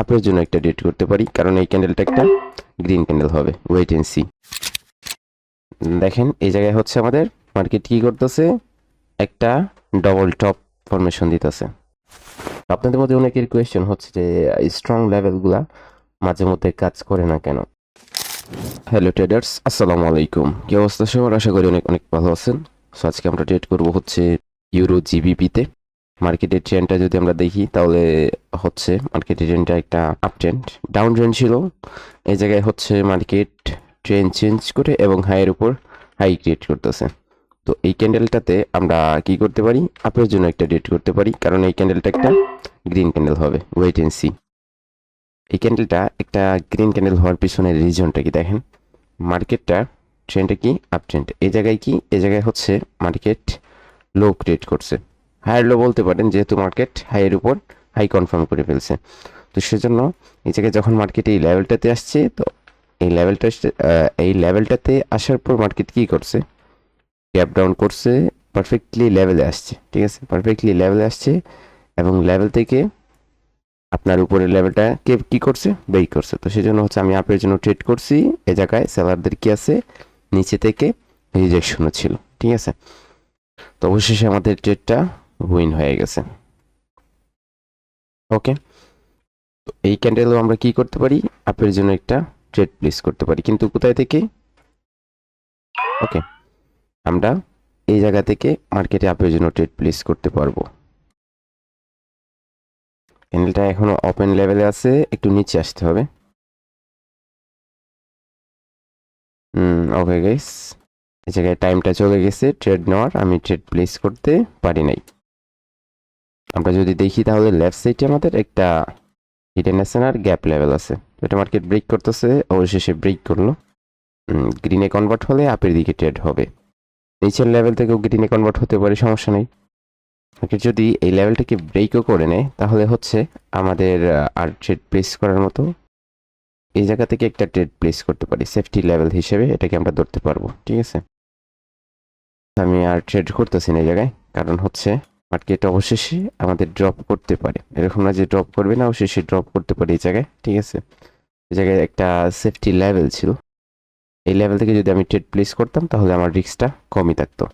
আপের জন্য একটা ডেট করতে পারি, কারণ এই ক্যান্ডেলটা একটা গ্রিন ক্যান্ডেল হবে ওয়েট এন্ড সি দেখেন, এই জায়গায় হচ্ছে আমাদের মার্কেট কি করতেছে? একটা ডবল টপ ফরমেশন দিতেছে। আপনাদের মধ্যে অনেকের কোয়েশ্চেন হচ্ছে যে স্ট্রং লেভেলগুলা মাঝে মধ্যে কাজ করে না কেন? হ্যালো ট্রেডার্স আসসালামু আলাইকুম। কি অবস্থা সবার? আশা করি অনেক অনেক ভালো আছেন। সো আজকে আমরা ট্রেড করব হচ্ছে ইউরো জিবিপিতে মার্কেটের ট্রেন্ডটা যদি আমরা দেখি, তাহলে হচ্ছে মার্কেটের ট্রেন্ডটা একটা আপ ট্রেন্ড ডাউন ট্রেন্ড ছিল, এই জায়গায় হচ্ছে মার্কেট ট্রেন্ড চেঞ্জ করে এবং হাইয়ের উপর হাই ক্রিয়েট করতেছে। তো এই ক্যান্ডেলটাতে আমরা কি করতে পারি? আপের জন্য একটা ডেট করতে পারি, কারণ এই ক্যান্ডেলটা একটা গ্রিন ক্যান্ডেল হবে ওয়েট এন্ড সি এই ক্যান্ডেলটা একটা গ্রিন ক্যান্ডেল হওয়ার পিছনের রিজনটা কি দেখেন? মার্কেটটা ট্রেন্ডটা কি আপ ট্রেন্ড এই জায়গায় কি? এই জায়গায় হচ্ছে মার্কেট লো ক্রিয়েট করছে। হায়ার লো বলতে পারেন যেহেতু মার্কেট হাইয়ের উপর হাই কনফার্ম করে ফেলছে। তো সেজন্য এই জায়গায় যখন মার্কেট এই লেভেলটাতে আসছে, তো এই লেভেলটা এই লেভেলটাতে আসার পর মার্কেট কি করছে? গ্যাপ ডাউন করছে পারফেক্টলি লেভেলে আসছে, ঠিক আছে? পারফেক্টলি লেভেলে আসছে এবং লেভেল থেকে আপনার উপরের লেভেলটা কে, কি করছে? ব্রেক করছে। তো সেই জন্য হচ্ছে আমি আপের জন্য ট্রেড করছি, এ জায়গায় সেলারদের কি আছে? নিচে থেকে রিজেকশনও ছিল, ঠিক আছে? তো অবশেষে আমাদের ট্রেডটা উইন হয়ে গেছে। ওকে তো এই ক্যান্ডেলও আমরা কি করতে পারি? আপের জন্য একটা ট্রেড প্লেস করতে পারি। কিন্তু কোথায় থেকে? ওকে আমরা এই জায়গা থেকে মার্কেটে আপের জন্য ট্রেড প্লেস করতে পারব। ক্যান্ডেলটা এখনও ওপেন লেভেলে আছে। একটু নিচে আসতে হবে। হুম ওকে গাইস এই জায়গায় টাইমটা চলে গেছে। ট্রেড নেওয়ার। আমি ট্রেড প্লেস করতে পারি নাই। আমরা যদি দেখি তাহলে লেফট সাইডে আমাদের একটা হিডেন আর গ্যাপ লেভেল আছে। এটা মার্কেট ব্রেক করতেছে, অবশেষে ব্রেক করল। গ্রিনে কনভার্ট হলে আপের দিকে ট্রেড হবে। নিচের লেভেল থেকেও গ্রিনে কনভার্ট হতে পারে, সমস্যা নেই। মার্কেট যদি এই লেভেলটাকে ব্রেকও করে নেয়, তাহলে হচ্ছে আমাদের আর ট্রেড প্লেস করার মতো এই জায়গা থেকে একটা ট্রেড প্লেস করতে পারি সেফটি লেভেল হিসেবে এটাকে আমরা ধরতে পারব, ঠিক আছে? আমি আর ট্রেড করতেছি না এই জায়গায়, কারণ হচ্ছে মার্কেট অবশেষে আমাদের ড্রপ করতে পারে। এরকম না যে ড্রপ করবে না অবশেষে ড্রপ করতে পারে এই জায়গায়, ঠিক আছে? এই জায়গায় একটা সেফটি লেভেল ছিল। এই লেভেল থেকে যদি আমি ট্রেড প্লেস করতাম, তাহলে আমার রিস্কটা কমই থাকতো।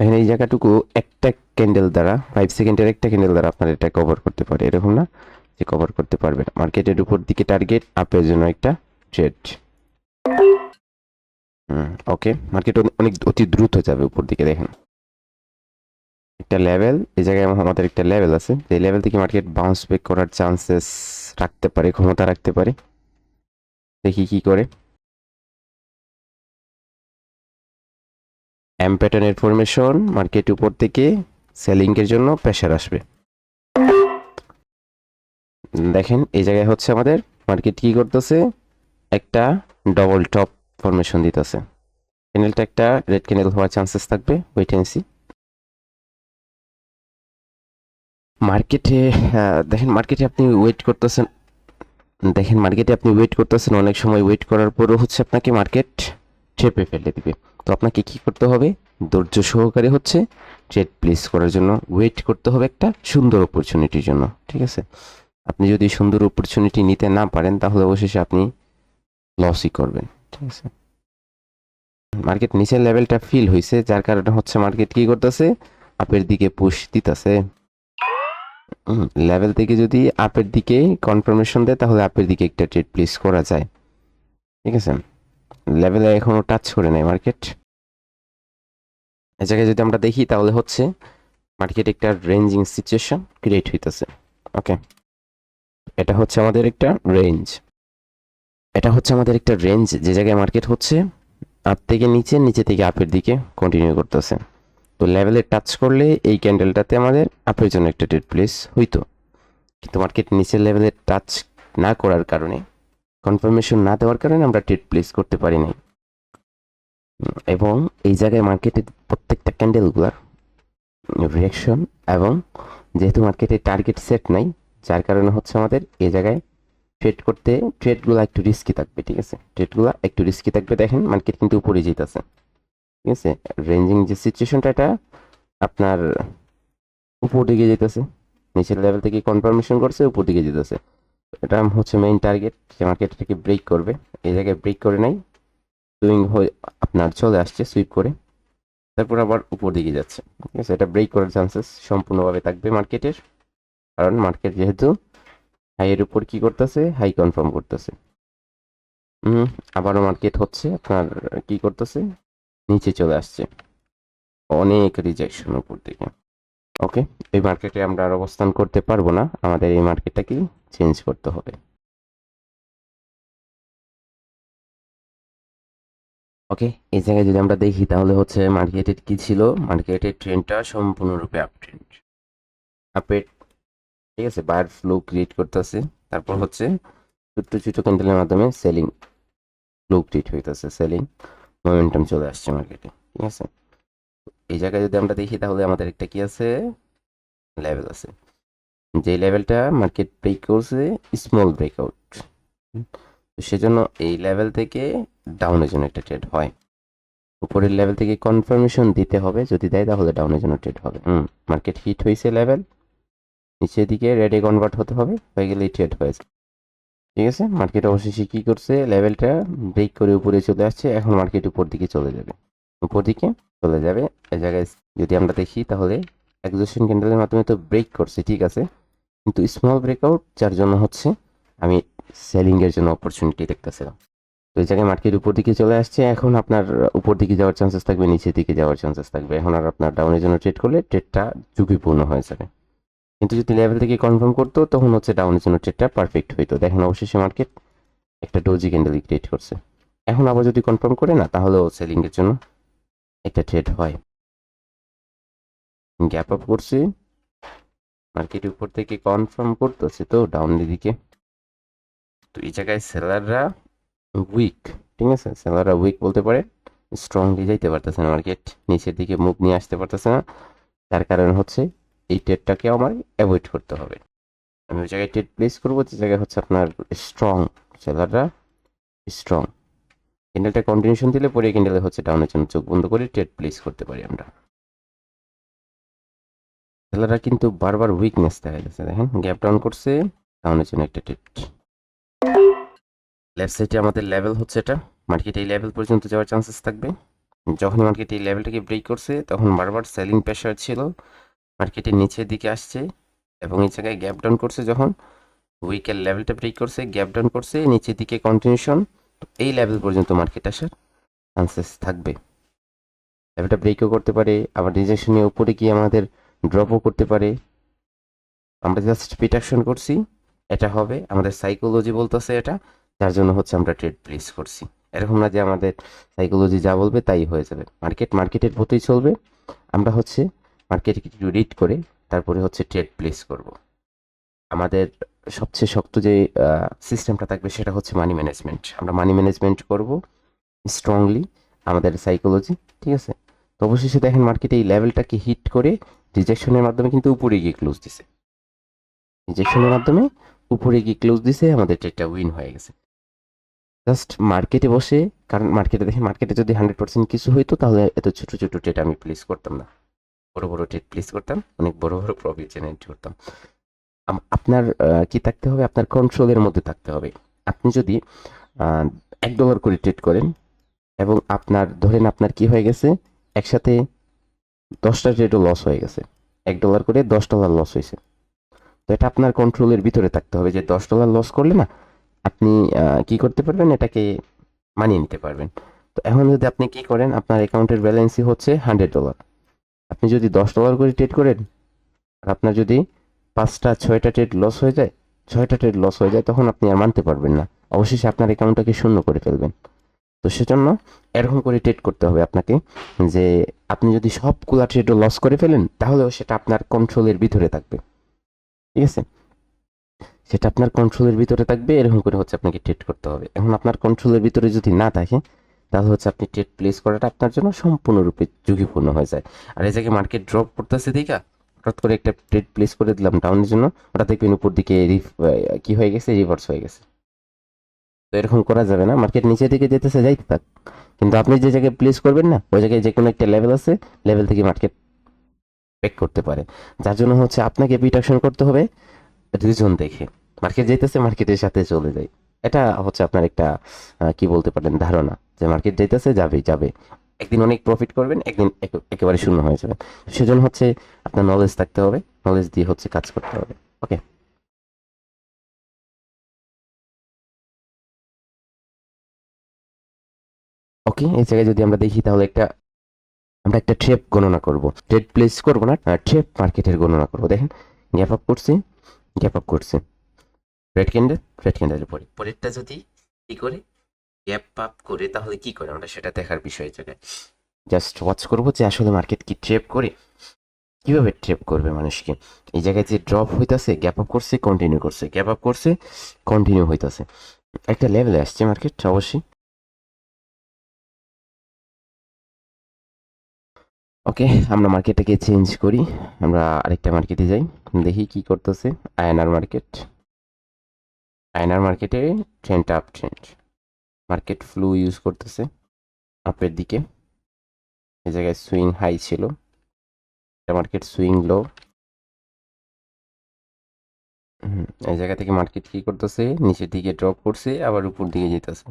এখানে এই জায়গাটুকু একটা ক্যান্ডেল দ্বারা ফাইভ সেকেন্ডের একটা ক্যান্ডেল দ্বারা আপনার এটা কভার করতে পারে। এরকম না যে কভার করতে পারবে না। মার্কেটের উপর দিকে টার্গেট আপের জন্য একটা ট্রেড ওকে মার্কেট অনেক অতি দ্রুত যাবে উপর দিকে, দেখেন। একটা লেভেল এই জায়গায় আমাদের একটা লেভেল আছে। যে লেভেল থেকে মার্কেট বাউন্স ব্যাক করার চান্সেস রাখতে পারে, ক্ষমতা রাখতে পারে। দেখি কি করে। এম প্যাটার্নের ফরমেশন মার্কেট উপর থেকে সেলিং এর জন্য প্রেশার আসবে। দেখেন, এই জায়গায় হচ্ছে আমাদের মার্কেট কি করতেছে? একটা ডবল টপ ফরমেশন দিতেছে। ক্যান্ডেলটা একটা রেড ক্যান্ডেল হওয়ার চান্সেস থাকবে ওয়েট এন্ড সি মার্কেটে দেখেন মার্কেটে আপনি ওয়েট করতেছেন, দেখেন মার্কেটে আপনি ওয়েট করতেছেন অনেক সময় ওয়েট করার পরও হচ্ছে আপনাকে মার্কেট চেপে ফেলে দিবে। তো আপনাকে কি করতে হবে? ধৈর্য সহকারে হচ্ছে ট্রেড প্লেস করার জন্য ওয়েট করতে হবে একটা সুন্দর অপরচুনিটির জন্য, ঠিক আছে? আপনি যদি সুন্দর অপরচুনিটি নিতে না পারেন, তাহলে অবশেষে আপনি লসই করবেন, ঠিক আছে? মার্কেট নিচের লেভেলটা ফিল হয়েছে যার কারণে হচ্ছে মার্কেট কি করতেছে? আপের দিকে পুশ দিতেছে। লেভেল থেকে যদি আপের দিকে কনফার্মেশন দেয়, তাহলে আপের দিকে একটা ট্রেড প্লেস করা যায়। ঠিক আছে? লেভেলে এখনও টাচ করে নেয় মার্কেট এ জায়গায় যদি আমরা দেখি, তাহলে হচ্ছে মার্কেট একটা রেঞ্জিং সিচুয়েশন ক্রিয়েট হইতেছে। ওকে এটা হচ্ছে আমাদের একটা রেঞ্জ এটা হচ্ছে আমাদের একটা রেঞ্জ যে জায়গায় মার্কেট হচ্ছে আপ থেকে নিচে নিচে থেকে আপের দিকে কন্টিনিউ করতেছে। তো লেভেলে টাচ করলে এই ক্যান্ডেলটাতে আমাদের আপের জন্য একটা ট্রেড প্লেস হইতো। কিন্তু মার্কেট নিচের লেভেলে টাচ না করার কারণে কনফার্মেশন না দেওয়ার কারণে আমরা ট্রেড প্লেস করতে পারি নাই। এবং এই জায়গায় মার্কেটের প্রত্যেকটা ক্যান্ডেলগুলার রিয়াকশন এবং যেহেতু মার্কেটে টার্গেট সেট নাই, যার কারণে হচ্ছে আমাদের এই জায়গায় ট্রেড করতে ট্রেডগুলো একটু রিস্কি থাকবে, ঠিক আছে? ট্রেডগুলো একটু রিস্কি থাকবে, দেখেন মার্কেট কিন্তু উপরে যেতেছে ঠিক আছে? রেঞ্জিং যে সিচুয়েশনটা এটা আপনার উপর দিকে যেতেছে। নিচের লেভেল থেকে কনফার্মেশন করছে, উপর দিকে যেতেছে। এটা হচ্ছে মেইন টার্গেট যে মার্কেটটাকে ব্রেক করবে। এই জায়গায় ব্রেক করে নাই। সুইং হয়ে আপনার চলে আসছে সুইপ করে। তারপর আবার উপর দিকে যাচ্ছে। ঠিক আছে? এটা ব্রেক করার চান্সেস সম্পূর্ণভাবে থাকবে মার্কেটের কারণ মার্কেট যেহেতু হাইয়ের উপর কি করতেছে? হাই কনফার্ম করতেছে। আবারও মার্কেট হচ্ছে। আপনার কি করতেছে? নিচে চলে আসছে। অনেক রিজেকশন উপর দিকে। ওকে এই মার্কেটে আমরা আর অবস্থান করতে পারব না। আমাদের এই মার্কেটটাকে চেঞ্জ করতে হবে। ওকে এই জায়গায় যদি আমরা দেখি, তাহলে হচ্ছে মার্কেটের কি ছিল? মার্কেটের ট্রেন্ডটা সম্পূর্ণরূপে আপ ট্রেন্ড আপেট ঠিক আছে? বায়ার ফ্লো ক্রিয়েট করতেছে। তারপর হচ্ছে ছোট্ট ছোট ক্যান্ডেলের মাধ্যমে সেলিং ফ্লো ক্রিয়েট হইতেছে সেলিং মোমেন্টাম চলে আসছে মার্কেটে ঠিক আছে এই জায়গায় যদি আমরা দেখি তাহলে আমাদের একটা কি আছে লেভেল আছে যে লেভেলটা মার্কেট ব্রেক করছে স্মল ব্রেকআউট সেজন্য এই লেভেল থেকে ডাউনের জন্য একটা ট্রেড হয় উপরের লেভেল থেকে কনফার্মেশন দিতে হবে যদি দেয় তাহলে ডাউনের জন্য ট্রেড হবে হুম মার্কেট হিট হয়েছে লেভেল নিচের দিকে রেডে কনভার্ট হতে হবে হয়ে গেলেই ট্রেড হয়েছে ঠিক আছে? মার্কেট অবশেষে কি করছে? লেভেলটা ব্রেক করে উপরে চলে আসছে, এখন মার্কেট উপর দিকে চলে যাবে। উপর দিকে চলে যাবে। এই জায়গায় যদি আমরা দেখি, তাহলে এক্সোশন ক্যান্ডেলের মাধ্যমে তো ব্রেক করছে, ঠিক আছে? কিন্তু স্মল ব্রেকআউট যার জন্য হচ্ছে আমি সেলিংয়ের জন্য অপরচুনিটি দেখতেছিলাম। তো এই জায়গায় মার্কেট উপর দিকে চলে আসছে, এখন আপনার উপর দিকে যাওয়ার চান্সেস থাকবে, নিচের দিকে যাওয়ার চান্সেস থাকবে। এখন আর আপনার ডাউনের জন্য ট্রেড করলে ট্রেডটা ঝুঁকিপূর্ণ হয়ে যাবে। কিন্তু যদি লেভেল থেকে কনফার্ম করতো, তখন হচ্ছে ডাউনের জন্য ট্রেডটা পারফেক্ট হইতো। দেখেন অবশেষে মার্কেট একটা ডোজি ক্যান্ডেল ক্রিয়েট করছে। এখন আবার যদি কনফার্ম করে না, তাহলেও সেলিং এর জন্য একটা ট্রেড হয়। গ্যাপ আপ করছে। মার্কেট উপর থেকে কনফার্ম করতেছে তো ডাউনের দিকে। তো এই জায়গায় সেলাররা উইক ঠিক আছে? সেলাররা উইক বলতে পারে স্ট্রংলি যাইতে পারতেছে না মার্কেট নিচের দিকে মুখ নিয়ে আসতে পারতেছে না। তার কারণ হচ্ছে এই ট্রেডটাকে আমার অ্যাভয়েড করতে হবে। আমি ওই জায়গায় ট্রেড প্লেস করব, যে জায়গায় হচ্ছে আপনার স্ট্রং সেলাররা স্ট্রং ক্যান্ডেলটা কন্টিনিউশন দিলে পরে ক্যান্ডেলে হচ্ছে ডাউনের জন্য চোখ বন্ধ করে ট্রেড প্লেস করতে পারি আমরা। সেলাররা কিন্তু বারবার উইকনেস দেখা যাচ্ছে, দেখেন গ্যাপ ডাউন করছে ডাউনের জন্য একটা ট্রেড লেফট সাইডে আমাদের লেভেল হচ্ছে এটা মার্কেট এই লেভেল পর্যন্ত যাওয়ার চান্সেস থাকবে। যখন মার্কেট এই লেভেলটাকে ব্রেক করছে, তখন বারবার সেলিং প্রেশার ছিল মার্কেটের নিচের দিকে আসছে এবং এই জায়গায় গ্যাপ ডাউন করছে যখন। উইকের লেভেলটা ব্রেক করছে গ্যাপ ডাউন করছে, নিচের দিকে কন্টিনিউশন এই লেভেল পর্যন্ত মার্কেট আসার চান্সেস থাকবে। লেভেলটা ব্রেকও করতে পারে, আবার রিজেকশনে উপরে গিয়ে আমাদের ড্রপও করতে পারে। আমরা জাস্ট প্রিটাকশন করছি, এটা হবে আমাদের সাইকোলজি বলতেছে এটা, যার জন্য হচ্ছে আমরা ট্রেড প্লেস করছি। এরকম না যে আমাদের সাইকোলজি যা বলবে তাই হয়ে যাবে। মার্কেট মার্কেটের মতোই চলবে। আমরা হচ্ছে মার্কেটকে একটু রিড করে তারপরে হচ্ছে ট্রেড প্লেস করব। আমাদের সবচেয়ে শক্ত যে সিস্টেমটা থাকবে সেটা হচ্ছে মানি ম্যানেজমেন্ট আমরা মানি ম্যানেজমেন্ট করব স্ট্রংলি আমাদের সাইকোলজি ঠিক আছে? তো অবশেষে দেখেন মার্কেটে এই লেভেলটাকে হিট করে রিজেকশনের মাধ্যমে কিন্তু উপরে গিয়ে ক্লোজ দিছে। রিজেকশনের মাধ্যমে উপরে গিয়ে ক্লোজ দিছে, আমাদের ট্রেডটা উইন হয়ে গেছে। জাস্ট মার্কেটে বসে, কারণ মার্কেটে দেখেন মার্কেটে যদি হান্ড্রেড পার্সেন্ট কিছু হইতো তাহলে এত ছোট ছোট ট্রেড আমি প্লেস করতাম না। বড় বড় ট্রেড প্লেস করতাম, অনেক বড় বড় প্রফিট জেনারেট করতাম। আপনার কি থাকতে হবে? আপনার কন্ট্রোলের মধ্যে থাকতে হবে। আপনি যদি এক ডলার করে ট্রেড করেন এবং আপনার, ধরেন আপনার কি হয়ে গেছে? একসাথে দশটা ট্রেডও লস হয়ে গেছে। এক ডলার করে দশ ডলার লস হয়েছে। তো এটা আপনার কন্ট্রোলের ভিতরে থাকতে হবে যে দশ ডলার লস করলে না, আপনি কি করতে পারবেন? এটাকে মানিয়ে নিতে পারবেন। তো এখন যদি আপনি কি করেন, আপনার অ্যাকাউন্টের ব্যালেন্সই হচ্ছে হান্ড্রেড ডলার আপনি যদি দশ ডলার করে ট্রেড করেন, আর আপনার যদি পাঁচটা, ছয়টা ট্রেড লস হয়ে যায়, ছয়টা ট্রেড লস হয়ে যায়, তখন আপনি আর মানতে পারবেন না। অবশেষে আপনার অ্যাকাউন্টটাকে শূন্য করে ফেলবেন। তো সেজন্য এরকম করে ট্রেড করতে হবে আপনাকে যে আপনি যদি সবগুলা ট্রেডও লস করে ফেলেন, তাহলেও সেটা আপনার কন্ট্রোলের ভিতরে থাকবে। ঠিক আছে? সেটা আপনার কন্ট্রোলের ভিতরে থাকবে, এরকম করে হচ্ছে আপনাকে ট্রেড করতে হবে। এখন আপনার কন্ট্রোলের ভিতরে যদি না থাকে তাহলে হচ্ছে আপনি ট্রেড প্লেস করাটা আপনার জন্য সম্পূর্ণরূপে ঝুঁকিপূর্ণ হয়ে যায়। আর এই জায়গায় মার্কেট ড্রপ করতেছে দেখা, হঠাৎ করে একটা ট্রেড প্লেস করে দিলাম ডাউনের জন্য। ওটা দেখবেন উপর দিকে কি হয়ে গেছে? রিভার্স হয়ে গেছে। তো এরকম করা যাবে না। মার্কেট নিচের দিকে যেতেছে যাইতে থাক। কিন্তু আপনি যে জায়গায় প্লেস করবেন না, ওই জায়গায় যে কোনো একটা লেভেল আছে লেভেল থেকে মার্কেট ব্রেক করতে পারে। যার জন্য হচ্ছে আপনাকে প্রিটাকশন করতে হবে রিজন দেখে। মার্কেট যাইতেছে মার্কেটের সাথে চলে যায়। এটা হচ্ছে আপনার একটা কি বলতে পারেন, ধারণা। যে মার্কেট যাইতেছে, যাবে যাবে। একদিন অনেক প্রফিট করবেন, একদিন একেবারে শূন্য হয়ে যাবে। সেজন্য হচ্ছে আপনার নলেজ থাকতে হবে নলেজ দিয়ে হচ্ছে কাজ করতে হবে ওকে ওকে এই জায়গায় যদি আমরা দেখি তাহলে একটা, আমরা একটা ট্রেপ গণনা করব। ট্রেড প্লেস করব না ট্রেপ মার্কেটের গণনা করব। দেখেন গ্যাপ আপ করছি গ্যাপ আপ করছি। রেড ক্যান্ডেল রেড ক্যান্ডেলের পরে পরেরটা যদি কি করে? গ্যাপ আপ করে তাহলে কি করে? আমরা সেটা দেখার বিষয় জায়গায় জাস্ট ওয়াচ করব যে আসলে মার্কেট কি ট্রেপ করে? কীভাবে ট্রেপ করবে মানুষকে? এই জায়গায় যে ড্রপ হইতাছে গ্যাপ আপ করছে কন্টিনিউ করছে। গ্যাপ আপ করছে কন্টিনিউ হইতাছে। একটা লেভেলে আসছে মার্কেট অবশ্যই। ওকে আমরা মার্কেটটাকে চেঞ্জ করি। আমরা আরেকটা মার্কেটে যাই। দেখি কি করতেছে। আয়নার মার্কেট আয়নার মার্কেটে trend up trend market flow use করতেছে আপের দিকে। এই জায়গায় সুইং হাই ছিল। মার্কেট সুইং লো এই জায়গা থেকে মার্কেট কি করতেছে? নিচের দিকে ড্রপ করছে, আবার উপর দিকে যেতেছে।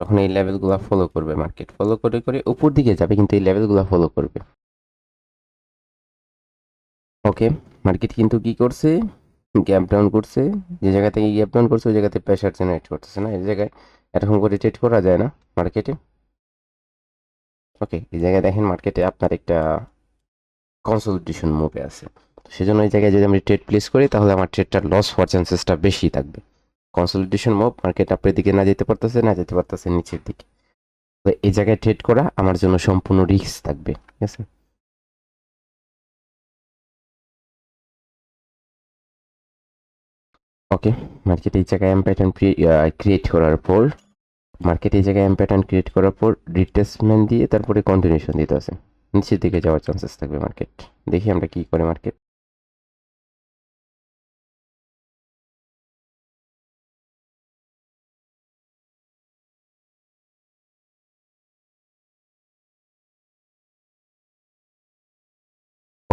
তখন এই লেভেলগুলো ফলো করবে মার্কেট ফলো করে করে উপর দিকে যাবে, কিন্তু এই লেভেলগুলো ফলো করবে। ওকে মার্কেট কিন্তু কি করছে? গ্যাপ ডাউন করছে। যে জায়গা থেকে গ্যাপ ডাউন করছে, ওই জায়গাতে প্রেশার জেনারেট করতেছে না। এই জায়গায় এরকম করে ট্রেড করা যায় না মার্কেটে ওকে এই জায়গায় দেখেন মার্কেটে আপনার একটা কনসলিডেশন মুভে আছে। সেজন্য এই জায়গায় যদি আমি ট্রেড প্লেস করি, তাহলে আমার ট্রেডটা লস হওয়ার চান্সেসটা বেশি থাকবে। কনসলিডেশন মুভ মার্কেট আপনার দিকে না যেতে পারতেছে, না যেতে পারতেছে নিচের দিকে। তো এই জায়গায় ট্রেড করা আমার জন্য সম্পূর্ণ রিস্ক থাকবে, ঠিক আছে? ওকে মার্কেট এই জায়গায় এম প্যাটার্ন ক্রিয়েট করার পর মার্কেট এই জায়গায় এম প্যাটার্ন ক্রিয়েট করার পর রিটেসমেন্ট দিয়ে তারপরে কন্টিনিউশন দিতে আছে। নিচের দিকে যাওয়ার চান্সেস থাকবে মার্কেট দেখি আমরা কি করে মার্কেট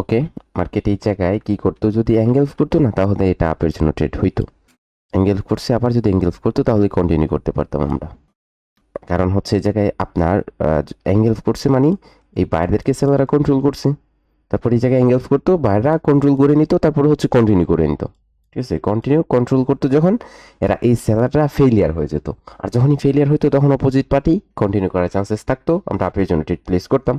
ওকে মার্কেট এই জায়গায় কী করতো? যদি অ্যাঙ্গেলস করতো না, তাহলে এটা আপের জন্য ট্রেড হইতো। অ্যাঙ্গেল করছে আবার যদি অ্যাঙ্গেলস করতো, তাহলে কন্টিনিউ করতে পারতাম আমরা। কারণ হচ্ছে এই জায়গায় আপনার অ্যাঙ্গেলস করছে মানে এই বাইরেদেরকে সেলাররা কন্ট্রোল করছে। তারপর এই জায়গায় অ্যাঙ্গেলস করতো বাইরেরা কন্ট্রোল করে নিত, তারপরে হচ্ছে কন্টিনিউ করে নিত। ঠিক আছে? কন্টিনিউ কন্ট্রোল করতো যখন এরা এই সেলাররা ফেলিয়ার হয়ে যেত। আর যখনই ফেলিয়ার হইতো, তখন অপোজিট পার্টি কন্টিনিউ করার চান্সেস থাকতো। আমরা আপের জন্য ট্রেড প্লেস করতাম।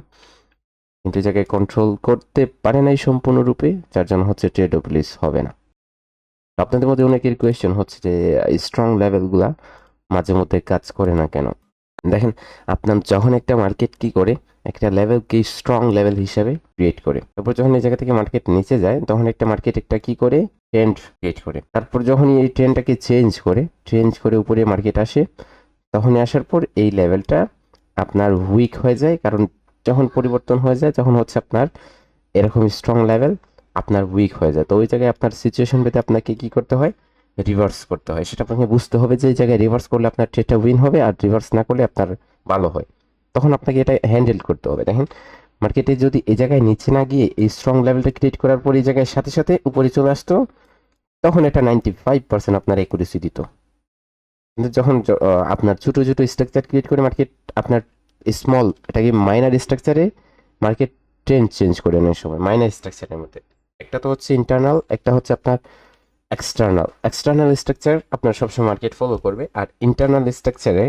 কিন্তু জায়গায় কন্ট্রোল করতে পারে নাই সম্পূর্ণরূপে, যার জন্য হচ্ছে ট্রেড প্লেস হবে না। আপনাদের মধ্যে অনেকের কোয়েশ্চেন হচ্ছে যে স্ট্রং লেভেলগুলা মাঝে মধ্যে কাজ করে না কেন? দেখেন, আপনার যখন একটা মার্কেট কি করে, একটা লেভেলকে স্ট্রং লেভেল হিসাবে ক্রিয়েট করে। তারপর যখন এই জায়গা থেকে মার্কেট নিচে যায়, তখন একটা মার্কেট একটা কি করে? ট্রেন্ড ক্রিয়েট করে। তারপর যখন এই ট্রেন্ডটাকে চেঞ্জ করে চেঞ্জ করে উপরে মার্কেট আসে, তখনই আসার পর এই লেভেলটা আপনার উইক হয়ে যায়, কারণ যখন পরিবর্তন হয়ে যায়, তখন হচ্ছে আপনার এরকম স্ট্রং লেভেল আপনার উইক হয়ে যায়। তো ওই জায়গায় আপনার সিচুয়েশন পেতে আপনাকে কি করতে হয়? রিভার্স করতে হয়। সেটা আপনাকে বুঝতে হবে যে, এই জায়গায় রিভার্স করলে আপনার ট্রেডটা উইন হবে আর রিভার্স না করলে আপনার ভালো হয়। তখন আপনাকে এটা হ্যান্ডেল করতে হবে। দেখেন মার্কেটে যদি এই জায়গায় নিচে না গিয়ে এই স্ট্রং লেভেলটা ক্রিয়েট করার পর এই জায়গায় সাথে সাথে উপরে চলে আসতো, তখন এটা নাইনটি ফাইভ পার্সেন্ট আপনার একুরেসি দিত। কিন্তু যখন আপনার ছোটো ছোটো স্ট্রাকচার ক্রিয়েট করে মার্কেট আপনার স্মল এটাকে মাইনার স্ট্রাকচারে মার্কেট ট্রেন্ড চেঞ্জ করে নেয় সময় মাইনার স্ট্রাকচারের মধ্যে। একটা তো হচ্ছে ইন্টারনাল একটা হচ্ছে আপনার এক্সটার্নাল এক্সটার্নাল স্ট্রাকচার আপনার সবসময় মার্কেট ফলো করবে, আর ইন্টারনাল স্ট্রাকচারে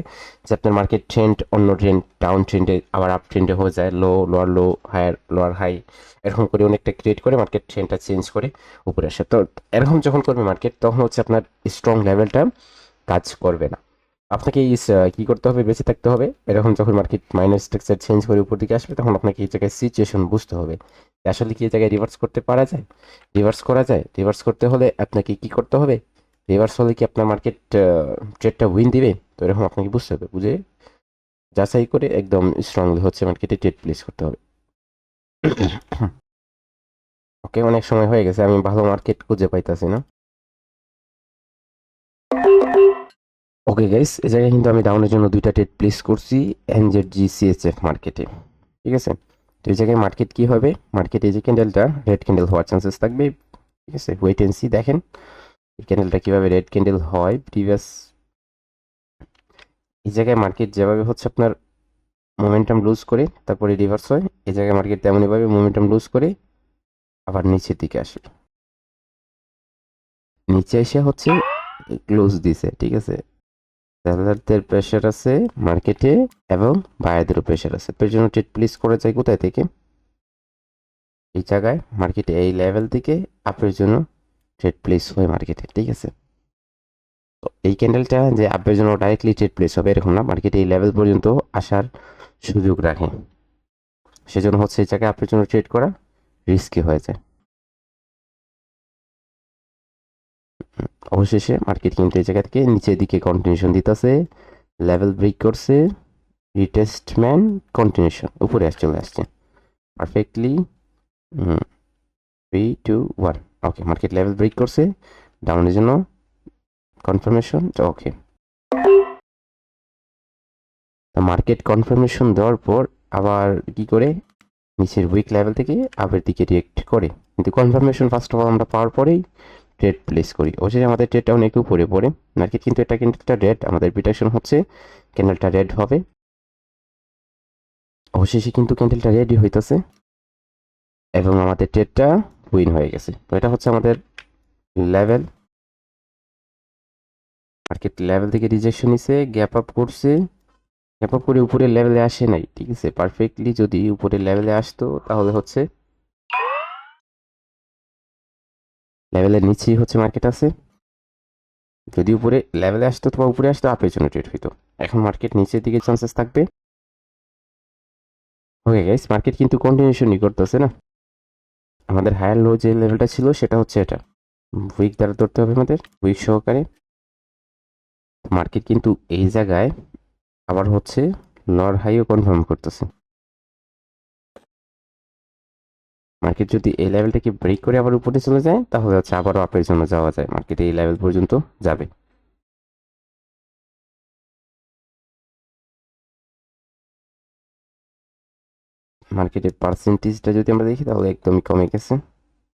যে আপনার মার্কেট ট্রেন্ড অন্য ট্রেন্ড ডাউন ট্রেন্ডে আবার আপ ট্রেন্ডে হয়ে যায় low lower low higher lower high এরকম করে অনেকটা ক্রিয়েট করে মার্কেট ট্রেন্ডটা চেঞ্জ করে উপরে আসে। তো এরকম যখন করবে মার্কেট তখন হচ্ছে আপনার স্ট্রং লেভেলটা কাজ করবে না। আপনাকে কি করতে হবে, বেঁচে থাকতে হবে। এরকম যখন মার্কেট মাইনার স্ট্রাকচার চেঞ্জ করে উপর দিকে আসবে, তখন আপনাকে এই জায়গায় সিচুয়েশন বুঝতে হবে আসলে কি এই জায়গায় রিভার্স করতে পারা যায়। রিভার্স করা যায়। রিভার্স করতে হলে আপনাকে কি করতে হবে? রিভার্স হলে কি আপনার মার্কেট ট্রেডটা উইন দিবে? তো এরকম আপনাকে বুঝতে হবে, বুঝে যাচাই করে একদম স্ট্রংলি হচ্ছে মার্কেটে ট্রেড প্লেস করতে হবে। ওকে অনেক সময় হয়ে গেছে, আমি ভালো মার্কেট খুঁজে পাইতাছি না। ওকে গাইস এই জায়গায় কিন্তু আমি ডাউনের জন্য দুইটা ট্রেড প্লেস করছি এনজেড জি সিএসএফ মার্কেটে ঠিক আছে? তো এই জায়গায় মার্কেট কি হবে? মার্কেট যে ক্যান্ডেলটা রেড ক্যান্ডেল হওয়ার চান্সেস থাকবে। ঠিক আছে? ওয়েট এন্ড সি দেখেন। এই ক্যান্ডেলটা কীভাবে রেড ক্যান্ডেল হয়? প্রিভিয়াস এই জায়গায় মার্কেট যেভাবে হচ্ছে আপনার মোমেন্টাম লুজ করে, তারপরে রিভার্স হয়। এই জায়গায় মার্কেট তেমনইভাবে মোমেন্টাম লুজ করে, আবার নিচের দিকে আসবে নিচে এসে হচ্ছে ক্লোজ দিছে, ঠিক আছে? সেলারদের প্রেশার আছে মার্কেটে এবং বায়ারদেরও প্রেশার আছে। জন্য ট্রেড প্লেস করা যায় কোথায় থেকে? এই জায়গায় মার্কেটে এই লেভেল থেকে আপের জন্য ট্রেড প্লেস হয় মার্কেটে ঠিক আছে? তো এই ক্যান্ডেলটা যে আপের জন্য ডাইরেক্টলি ট্রেড প্লেস হবে এরকম না মার্কেটে এই লেভেল পর্যন্ত আসার সুযোগ রাখে। সেজন্য হচ্ছে এই জায়গায় আপের জন্য ট্রেড করা রিস্কি হয়ে যায়। অবশেষে মার্কেট কিন্তু এই জায়গা থেকে নিচের দিকে কন্টিনিউশন দিতেছে লেভেল ব্রেক করছে রিটেস্টমেন্ট কন্টিনিউশন উপরে আস চলে আসছে। Perfectly three two one okay market level break করছে ডাউনের জন্য কনফার্মেশন ওকে মার্কেট কনফার্মেশন দেওয়ার পর আবার কি করে? নিচের উইক লেভেল থেকে আপের দিকে রিয়েক্ট করে। কিন্তু কনফার্মেশন ফার্স্ট অফ অল আমরা পাওয়ার পরেই ট্রেড প্লেস করি। অবশ্যই আমাদের ট্রেডটা অনেক উপরে পড়ে। মার্কেট কিন্তু এটা কিন্তু একটা রেড আমাদের প্রিটেকশন হচ্ছে ক্যান্ডেলটা রেড হবে। অবশেষে কিন্তু ক্যান্ডেলটা রেডি হইতেছে এবং আমাদের ট্রেডটা উইন হয়ে গেছে। তো এটা হচ্ছে আমাদের লেভেল মার্কেট লেভেল থেকে রিজেকশন নিছে গ্যাপ আপ করছে। গ্যাপ আপ করে উপরে লেভেলে আসে নাই, ঠিক আছে? পারফেক্টলি যদি উপরে লেভেলে আসতো, তাহলে হচ্ছে লেভেলের নিচেই হচ্ছে মার্কেট আছে। যদি উপরে লেভেলে আসতো তোমার উপরে আসতো আপের জন্য ট্রেড হইতো। এখন মার্কেট নিচের দিকে চান্সেস থাকবে। ওকে গাইস মার্কেট কিন্তু কন্টিনিউশনই করতেছে না। আমাদের হায়ার লো যে লেভেলটা ছিল, সেটা হচ্ছে এটা। উইক দ্বারা ধরতে হবে আমাদের উইক সহকারে। মার্কেট কিন্তু এই জায়গায় আবার হচ্ছে লর হাইও কনফার্ম করতেছে। মার্কেট যদি এই লেভেলটাকে ব্রেক করে আবার উপরে চলে যায়, তাহলে হচ্ছে আবারও আপের জন্য যাওয়া যায়। মার্কেটে এই লেভেল পর্যন্ত যাবে। মার্কেটের পার্সেন্টেজটা যদি আমরা দেখি, তাহলে একদমই কমে গেছে।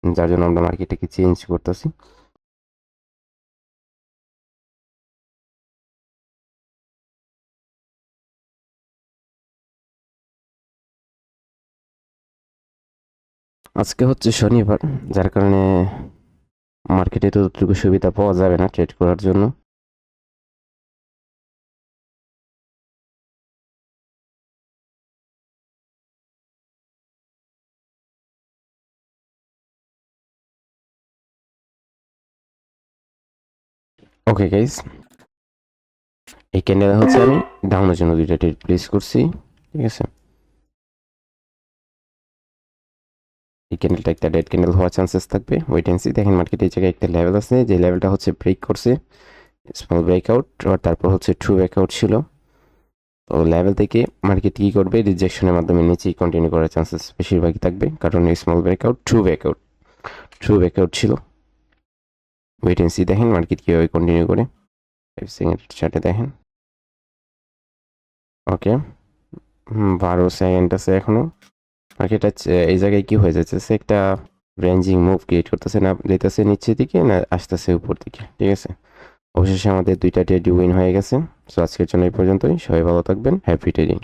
যার জন্য আমরা মার্কেটটাকে চেঞ্জ করতেছি। আজকে হচ্ছে শনিবার, যার কারণে মার্কেটে ততটুকু সুবিধা পাওয়া যাবে না ট্রেড করার জন্য। ওকে গাইস এই ক্যান্ডেল হচ্ছে আমি ডাউনের জন্য দুইটা ট্রেড প্লেস করছি, ঠিক আছে? এই ক্যান্ডেলটা একটা ডেড ক্যান্ডেল হওয়ার চান্সেস থাকবে। ওয়েট সি দেখেন মার্কেটে এই জায়গায় একটা লেভেল আছে, যে লেভেলটা হচ্ছে ব্রেক করছে। স্মল ব্রেকআউট আর তারপর হচ্ছে ট্রু ব্রেকআউট ছিল। তো লেভেল থেকে মার্কেট কী করবে? রিজেকশনের মাধ্যমে নিচেই কন্টিনিউ করার চান্সেস বেশিরভাগই থাকবে, কারণ small breakout true breakout true breakout ছিল। ওয়েট সি দেখেন মার্কেট কীভাবে কন্টিনিউ করে। ফাইভ সেকেন্ড চার্টে দেখেন। ওকে বারো সেকেন্ড আছে এখনও। মার্কেট এই জায়গায় কি হয়ে যাচ্ছে? একটা রেঞ্জিং মুভ ক্রিয়েট করতেছে, না, যেতেছে নিচের দিকে, না আসতেছে উপর দিকে, ঠিক আছে? অবশেষে আমাদের দুইটা ট্রেড উইন হয়ে গেছে। সো আজকের জন্য এই পর্যন্তই। সবাই ভালো থাকবেন। Happy trading